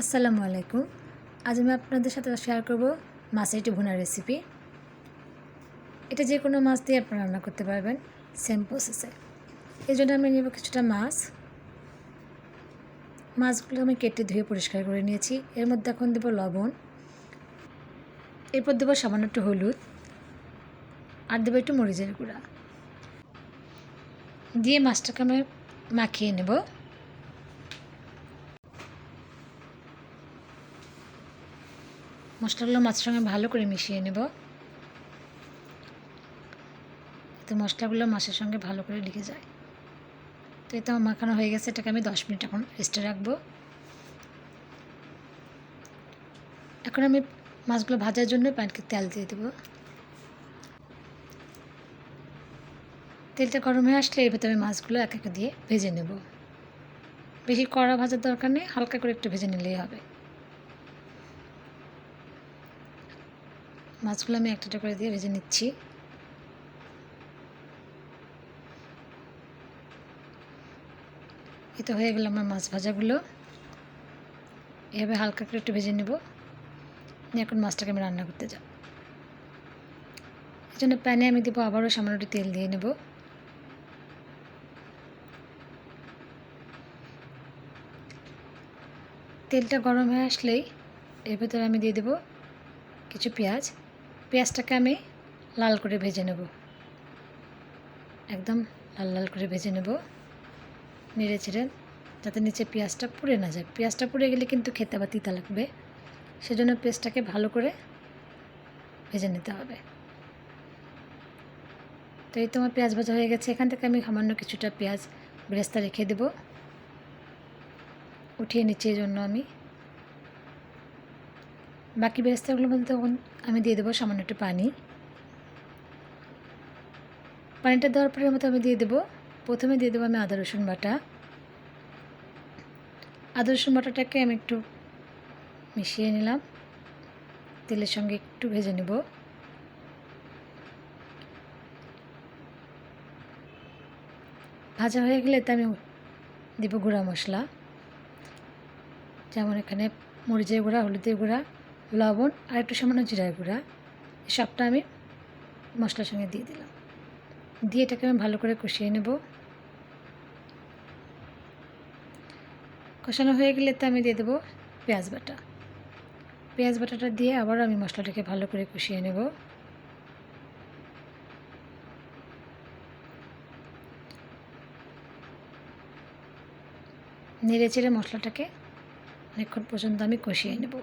আসসালামু আলাইকুম। আজ আমি আপনাদের সাথে শেয়ার করব মাছের একটি ভুনা রেসিপি এটা যে কোনো মাছ দিয়ে আপনারা রান্না করতে পারবেন সেম প্রসেসে এই জন্য আমি নেব কিছুটা মাছ। মাছগুলো আমি কেটে ধুয়ে পরিষ্কার করে নিয়েছি। এর মধ্যে এখন দেবো লবণ। এরপর দেবো সামান্য একটু হলুদ। আর দেবো একটু মরিচের গুঁড়া। দিয়ে মাছটাকে আমি মাখিয়ে নেব। মশলাগুলো মাছের সঙ্গে ভালো করে মিশিয়ে নেব। তো মশলাগুলো মাছের সঙ্গে ভালো করে লেগে যায়। তো এই তো মাখানো হয়ে গেছে, এটাকে আমি দশ মিনিট এখন রেস্টে রাখব। এখন আমি মাছগুলো ভাজার জন্য প্যানকে তেল দিয়ে দেবো। তেলটা গরম হয়ে আসলে এর ভেতরে আমি মাছগুলো এক এক দিয়ে ভেজে নেব। বেশি কড়া ভাজার দরকার নেই, হালকা করে একটু ভেজে নিলেই হবে। মাছগুলো আমি একটা একটা করে দিয়ে ভেজে নিচ্ছি। এই তো হয়ে গেল আমার মাছ ভাজাগুলো। এভাবে হালকা করে একটু ভেজে নেব। নিয়ে এখন মাছটাকে আমি রান্না করতে যাব। এই জন্য প্যানে আমি দেবো আবারও সামান্য একটু তেল দিয়ে নেব। তেলটা গরম হয়ে আসলেই এর ভেতরে আমি দিয়ে দেবো কিছু পেঁয়াজ। পেঁয়াজটাকে আমি লাল করে ভেজে নেব। একদম লাল লাল করে ভেজে নেব। নেড়ে চেড়ে যাতে নিচে পেঁয়াজটা পুড়ে না যায়। পেঁয়াজটা পুড়ে গেলে কিন্তু খেতে আবার তিতা লাগবে। সেজন্য পেঁয়াজটাকে ভালো করে ভেজে নিতে হবে। তো এই তোমার পেঁয়াজ ভাজা হয়ে গেছে। এখান থেকে আমি সামান্য কিছুটা পেঁয়াজ বেরেস্তা রেখে দেব। উঠিয়ে নিচ্ছি এই জন্য আমি। বাকি বেরেস্তাগুলো বলতে তখন আমি দিয়ে দেবো সামান্য একটু পানি। পানিটা দেওয়ার পরে মতো আমি দিয়ে দেবো। প্রথমে দিয়ে দেবো আমি আদা, রসুন বাটা। আদা, রসুন বাটাটাকে আমি একটু মিশিয়ে নিলাম। তেলের সঙ্গে একটু ভেজে নেব। ভাজা হয়ে গেলে তো আমি দেবো গুঁড়া মশলা। যেমন এখানে মরিচের গুঁড়া, হলুদের গুঁড়া। লবণ আর একটু সামান্য জিরার গুঁড়া। সবটা আমি মশলার সঙ্গে দিয়ে দিলাম। দিয়ে এটাকে আমি ভালো করে কষিয়ে নেব। কষানো হয়ে গেলে তো আমি দিয়ে দেবো পেঁয়াজ বাটা। পেঁয়াজ বাটাটা দিয়ে আবার আমি মশলাটাকে ভালো করে কষিয়ে নেব। নেড়ে চেড়ে মশলাটাকে অনেকক্ষণ পর্যন্ত আমি কষিয়ে নেব।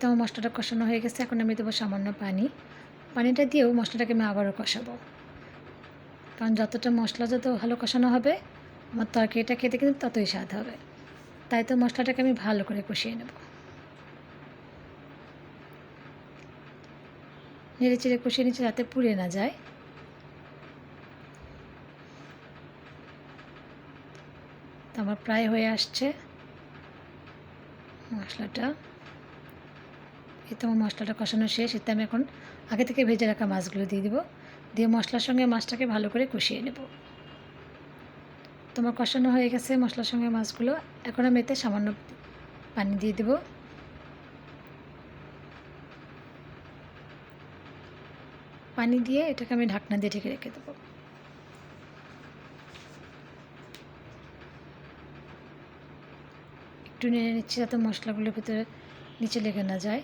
তো আমার মশলাটা কষানো হয়ে গেছে, এখন আমি দেবো সামান্য পানি। পানিটা দিয়েও মশলাটাকে আমি আবারও কষাবো। কারণ যতটা মশলা যত ভালো কষানো হবে, আমার তরকারিটা খেতে কিন্তু ততই স্বাদ হবে। তাই তো মশলাটাকে আমি ভালো করে কষিয়ে নেব। নেড়ে চেড়ে কষিয়ে নিচ্ছে যাতে পুড়ে না যায়। তো আমার প্রায় হয়ে আসছে মশলাটা। এই তো আমার মশলাটা কষানো শেষ, এতে আমি এখন আগে থেকে ভেজে রাখা মাছগুলো দিয়ে দিব। দিয়ে মশলার সঙ্গে মাছটাকে ভালো করে কষিয়ে নেব। তোমার কষানো হয়ে গেছে মশলার সঙ্গে মাছগুলো। এখন আমি এতে সামান্য পানি দিয়ে দেব। পানি দিয়ে এটাকে আমি ঢাকনা দিয়ে ঢেকে রেখে দেবো। একটু নেড়ে নিচ্ছি যাতে মশলাগুলোর ভিতরে নিচে লেগে না যায়।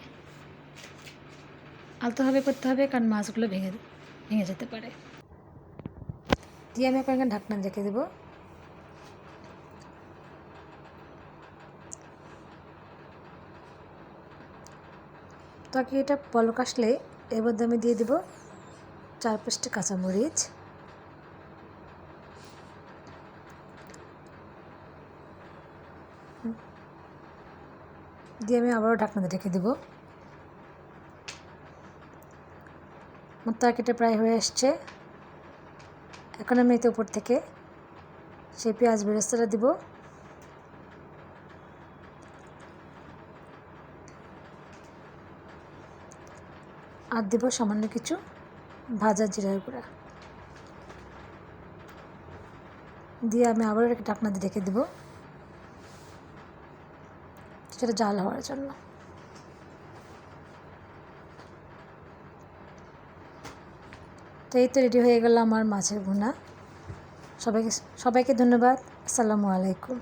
আলতোভাবে করতে হবে, কারণ মাছগুলো ভেঙে ভেঙে যেতে পারে। দিয়ে আমি এখন ঢাকনা রেখে দেবো। তাকে এটা পলক আসলে এর মধ্যে আমি দিয়ে দেবো চার পাঁচটি কাঁচামরিচ। দিয়ে আমি আবারও ঢাকনাতে রেখে দেবো। আমার তরকারিটা প্রায় হয়ে আসছে। এখন আমি এতে উপর থেকে সেই পেঁয়াজ বেরেস্তাটা দিব। আর দেব সামান্য কিছু ভাজা জিরার গুঁড়া। দিয়ে আমি আবারও একটা ঢাকনা দিয়ে রেখে দেবো। সেটা জাল হওয়ার জন্য। তো এই তো রেডি হয়ে গেল আমার মাছের ভুনা। সবাইকে সবাইকে ধন্যবাদ। আসসালামু আলাইকুম।